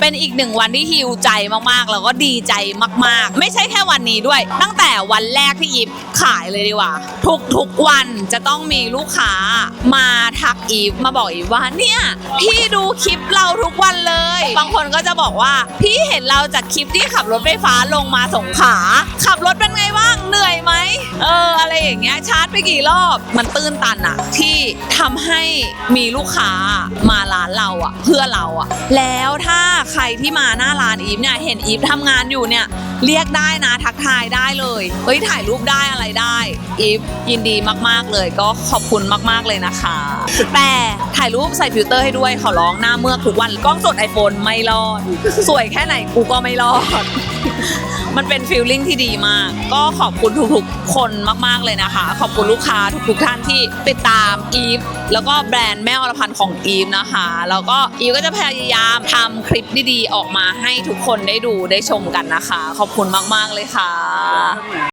เป็นอีกหนึ่งวันที่ฮิวใจมากๆ แล้วก็ดีใจมากๆ ไม่ใช่แค่วันนี้ด้วย ตั้งแต่วันแรกที่อีฟขายเลยดีกว่า ทุกทุกๆวันจะต้องมีลูกค้ามาทักอีฟมาบอกอีฟว่าเนี่ยพี่ดูคลิปเราทุกวันเลย บางคนก็จะบอกว่า พี่เห็นเราจากคลิปที่ขับรถไฟฟ้าลงมาสงขา ขับรถเป็นไงบ้างเหนื่อยไหมเอออะไรอย่างเงี้ยชาร์จไปกี่รอบมันตื้นตันอะที่ทำให้มีลูกค้ามาร้านเราอะเพื่อเราอะแล้วถ้า ใครที่มาหน้าร้านอีฟเนี่ยเห็นอีฟทำงานอยู่เนี่ยเรียกได้นะทักทายได้เลยเฮ้ยถ่ายรูปได้อะไรได้อีฟยินดีมากๆเลย ก็ขอบคุณมากๆเลยนะคะ แต่ถ่ายรูปใส่ฟิลเตอร์ให้ด้วยขอร้องหน้าเมือกทุกวันกล้องสด iPhone ไม่รอด สวยแค่ไหนกูก็ไม่รอด มันเป็นฟีลลิ่งที่ดีมาก ก็ขอบคุณทุกๆ คนมากๆเลยนะคะ ขอบคุณลูกค้าทุกๆท่านที่ติดตามอีฟแล้วก็แบรนด์แม่อรพันธ์ของอีฟนะคะ แล้วก็อีฟก็จะพยายามทำคลิปดีๆออกมาให้ทุกคนได้ดูได้ชมกันนะคะ ขอบคุณมากๆเลยค่ะ